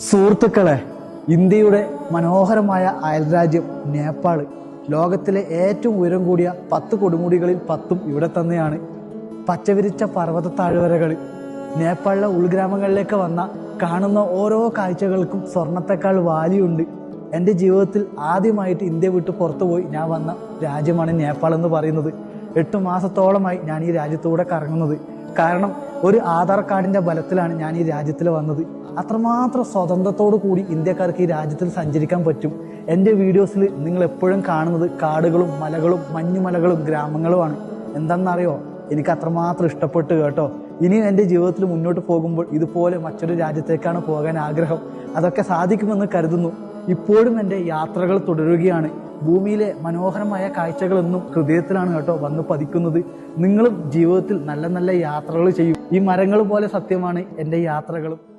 സുഹൃത്തുക്കളെ ഇന്ത്യയുടെ മനോഹരമായ അയൽരാജ്യം നേപ്പാൾ ലോകത്തിലെ ഏറ്റവും ഉയരം കൂടിയ പത്ത് കൊടുമുടികളിൽ പത്തും ഇവിടെ തന്നെയാണ്. പച്ചവിരിച്ച പർവത താഴ്വരകൾ നേപ്പാളിലെ ഉൾഗ്രാമങ്ങളിലേക്ക് വന്ന കാണുന്ന ഓരോ കാഴ്ചകൾക്കും സ്വർണത്തെക്കാൾ വാലിയുണ്ട്. എന്റെ ജീവിതത്തിൽ ആദ്യമായിട്ട് ഇന്ത്യ വിട്ട് പുറത്തുപോയി ഞാൻ വന്ന രാജ്യമാണ് നേപ്പാൾ എന്ന് പറയുന്നത്. എട്ട് മാസത്തോളമായി ഞാൻ ഈ രാജ്യത്തൂടെ കറങ്ങുന്നത്. കാരണം ഒരു ആധാർ കാർഡിന്റെ ബലത്തിലാണ് ഞാൻ ഈ രാജ്യത്തിൽ വന്നത്. അത്രമാത്രം സ്വതന്ത്രത്തോടു കൂടി ഇന്ത്യക്കാർക്ക് ഈ രാജ്യത്തിൽ സഞ്ചരിക്കാൻ പറ്റും. എന്റെ വീഡിയോസിൽ നിങ്ങൾ എപ്പോഴും കാണുന്നത് കാടുകളും മലകളും മഞ്ഞുമലകളും ഗ്രാമങ്ങളുമാണ്. എന്താണെന്നറിയോ? എനിക്ക് അത്രമാത്രം ഇഷ്ടപ്പെട്ടു കേട്ടോ. ഇനിയും എന്റെ ജീവിതത്തിൽ മുന്നോട്ട് പോകുമ്പോൾ ഇതുപോലെ മറ്റൊരു രാജ്യത്തേക്കാണ് പോകാൻ ആഗ്രഹം. അതൊക്കെ സാധിക്കുമെന്ന് കരുതുന്നു. ഇപ്പോഴും എന്റെ യാത്രകൾ തുടരുകയാണ്. ഭൂമിയിലെ മനോഹരമായ കാഴ്ചകളൊന്നും ഹൃദയത്തിലാണ് കേട്ടോ വന്ന് പതിക്കുന്നത്. നിങ്ങളും ജീവിതത്തിൽ നല്ല നല്ല യാത്രകൾ ചെയ്യും. ഈ മരങ്ങൾ പോലെ സത്യമാണ് എന്റെ യാത്രകളും.